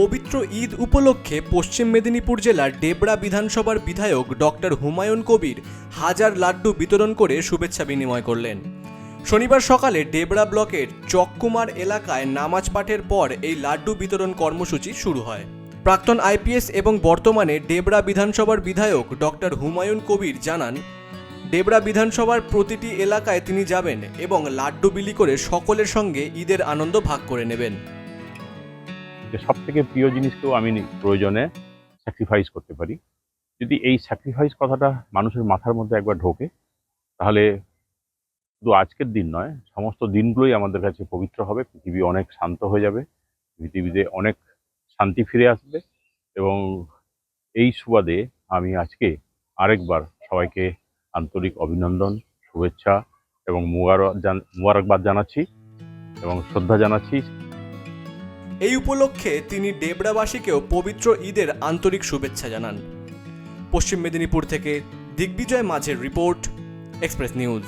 পবিত্র ঈদ উপলক্ষে পশ্চিম মেদিনীপুর জেলার ডেবরা বিধানসভার বিধায়ক ডক্টর হুমায়ুন কবির হাজার লাড্ডু বিতরণ করে শুভেচ্ছা বিনিময় করলেন। শনিবার সকালে ডেবরা ব্লকের চককুমার এলাকায় নামাজ পাঠের পর এই লাড্ডু বিতরণ কর্মসূচি শুরু হয়। প্রাক্তন আইপিএস এবং বর্তমানে ডেবরা বিধানসভার বিধায়ক ডক্টর হুমায়ুন কবির জানান ডেবরা বিধানসভার প্রতিটি এলাকায় তিনি যাবেন এবং লাড্ডু বিলি করে সকলের সঙ্গে ঈদের আনন্দ ভাগ করে নেবেন। যে সব থেকে প্রিয় জিনিসকেও আমি প্রয়োজনে স্যাক্রিফাইস করতে পারি। যদি এই স্যাক্রিফাইস কথাটা মানুষের মাথার মধ্যে একবার ঢোকে, তাহলে শুধু আজকের দিন নয়, সমস্ত দিনগুলোই আমাদের কাছে পবিত্র হবে, পৃথিবী অনেক শান্ত হয়ে যাবে, পৃথিবীতে অনেক শান্তি ফিরে আসবে এবং এই সুবাদে আমি আজকে আরেকবার সবাইকে আন্তরিক অভিনন্দন, শুভেচ্ছা এবং মুবারক মুবারকবাদ জানাচ্ছি এবং শ্রদ্ধা জানাচ্ছি। এই উপলক্ষে তিনি ডেবরাবাসীকেও পবিত্র ঈদের আন্তরিক শুভেচ্ছা জানান। পশ্চিম মেদিনীপুর থেকে দিগ্বিজয় মাঝের রিপোর্ট, এক্সপ্রেস নিউজ।